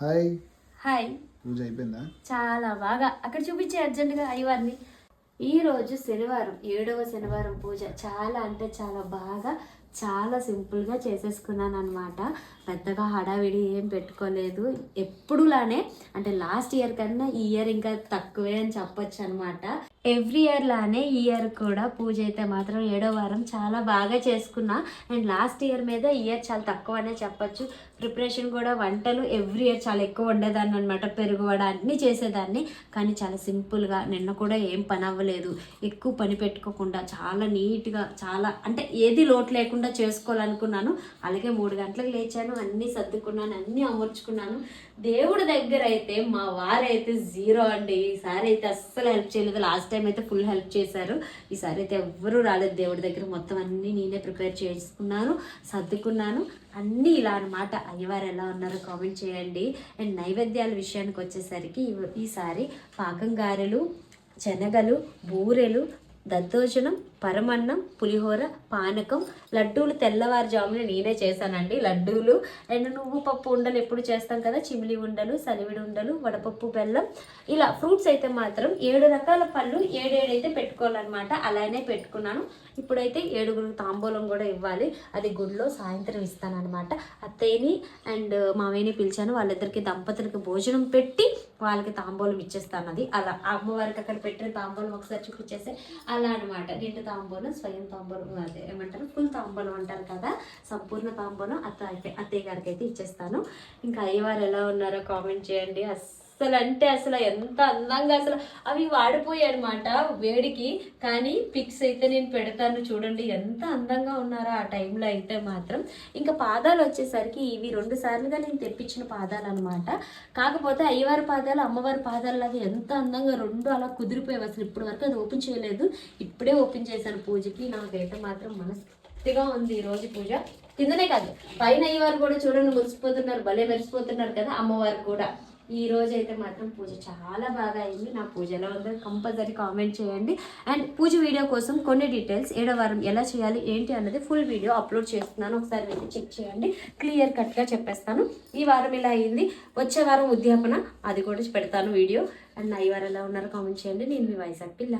Hi. Hi. పూజ అయిపోయిందా? చాలా బాగా. అక్కడ చూపించే అర్జెంటుగా అయ్యవారిని. ఈ రోజు శనివారం ఏడవ శనివారం పూజ. చాలా అంటే చాలా బాగా చాలా సింపుల్గా చేసేసుకున్నాను అనమాట పెద్దగా హడావిడి ఏం పెట్టుకోలేదు. ఎప్పుడులానే అంటే లాస్ట్ ఇయర్ కన్నా ఈ ఇయర్ ఇంకా తక్కువే అని చెప్పొచ్చు అనమాట ఎవ్రీ ఇయర్ లానే ఈ ఇయర్ కూడా పూజ అయితే మాత్రం ఏడో వారం చాలా బాగా చేసుకున్నా. అండ్ లాస్ట్ ఇయర్ మీద ఈ ఇయర్ చాలా తక్కువ అనే చెప్పొచ్చు. ప్రిపరేషన్ కూడా వంటలు ఎవ్రీ ఇయర్ చాలా ఎక్కువ వండేదాన్ని అనమాట పెరుగు వడ అన్నీ చేసేదాన్ని. కానీ చాలా సింపుల్గా నిన్న కూడా ఏం పని అవ్వలేదు ఎక్కువ పని పెట్టుకోకుండా చాలా నీట్గా చాలా అంటే ఏది లోటు లేకుండా చేసుకోవాలనుకున్నాను. అలాగే మూడు గంటలకు లేచాను అన్నీ సర్దుకున్నాను అన్నీ అమర్చుకున్నాను. దేవుడి దగ్గర అయితే మా వారైతే జీరో అండి. ఈసారి అయితే అస్సలు హెల్ప్ చేయలేదు. లాస్ట్ టైం అయితే ఫుల్ హెల్ప్ చేశారు. ఈసారి అయితే ఎవ్వరూ రాలేదు దేవుడి దగ్గర. మొత్తం అన్నీ నేనే ప్రిపేర్ చేసుకున్నాను సర్దుకున్నాను. అన్నీ ఇలా అనమాట అయ్యవారు ఎలా ఉన్నారో కామెంట్ చేయండి. అండ్ నైవేద్యాల విషయానికి వచ్చేసరికి ఈసారి పాకం గారెలు శనగలు బూరెలు దద్దోజనం పరమన్నం పులిహోర పానకం లడ్డూలు తెల్లవారుజామున నేనే చేశానండి. లడ్డూలు అండ్ నువ్వు పప్పు ఉండలు ఎప్పుడు చేస్తాం కదా చిమిలి ఉండలు సలివిడి ఉండలు వడపప్పు బెల్లం ఇలా ఫ్రూట్స్ అయితే మాత్రం ఏడు రకాల పళ్ళు ఏడేడైతే పెట్టుకోవాలన్నమాట. అలానే పెట్టుకున్నాను. ఇప్పుడైతే ఏడుగురు తాంబూలం కూడా ఇవ్వాలి. అది గుడిలో సాయంత్రం ఇస్తానమాట అత్తయ్యని అండ్ మావయ్యని పిలిచాను. వాళ్ళిద్దరికి దంపతులకి భోజనం పెట్టి వాళ్ళకి తాంబూలం ఇచ్చేస్తాను అది అలా అమ్మవారికి అక్కడ పెట్టిన తాంబూలం ఒకసారి చూపించేస్తే అలా అనమాట నిండు తాంబూలం స్వయం తాంబూలం అదే ఏమంటారు? ఫుల్ తాంబూలం అంటారు కదా? సంపూర్ణ తాంబూలం అత్త అయితే అత్తయ్య గారికి అయితే ఇచ్చేస్తాను. ఇంకా అయ్యవారు ఎలా ఉన్నారో కామెంట్ చేయండి. అస్సలు అంటే అసలు ఎంత అందంగా అసలు అవి వాడిపోయాయి అనమాట వేడికి. కానీ పిక్స్ అయితే నేను పెడతాను చూడండి ఎంత అందంగా ఉన్నారో ఆ టైంలో అయితే మాత్రం. ఇంకా పాదాలు వచ్చేసరికి ఇవి రెండు సార్లుగా నేను తెప్పించిన పాదాలు అనమాట కాకపోతే అయ్యవారి పాదాలు అమ్మవారి పాదాలు లాగా ఎంత అందంగా రెండు అలా కుదిరిపోయాయి. అసలు ఇప్పటి వరకు అది ఓపెన్ చేయలేదు. ఇప్పుడే ఓపెన్ చేశాను పూజకి. నాకైతే మాత్రం మనస్ఫూర్తిగా ఉంది ఈరోజు పూజ. కిందనే కాదు పైన అయ్యవారు కూడా చూడండి మురిసిపోతున్నారు భలే మెరిసిపోతున్నారు కదా అమ్మవారు కూడా. ఈ రోజు అయితే మాత్రం పూజ చాలా బాగా అయింది. నా పూజ ఎలా ఉందో కంపల్సరీ కామెంట్ చేయండి. అండ్ పూజ వీడియో కోసం కొన్ని డీటెయిల్స్ ఏడో వారం ఎలా చేయాలి ఏంటి అన్నది ఫుల్ వీడియో అప్లోడ్ చేస్తున్నాను. ఒకసారి వెళ్ళి చెక్ చేయండి. క్లియర్ కట్గా చెప్పేస్తాను. ఈ వారం ఇలా అయింది. వచ్చే వారం ఉద్యాపన అది కూడా పెడతాను వీడియో. అండ్ నా ఈ వారం ఎలా ఉన్నారో కామెంట్ చేయండి. నేను మీ వైజాగ్ పిల్ల.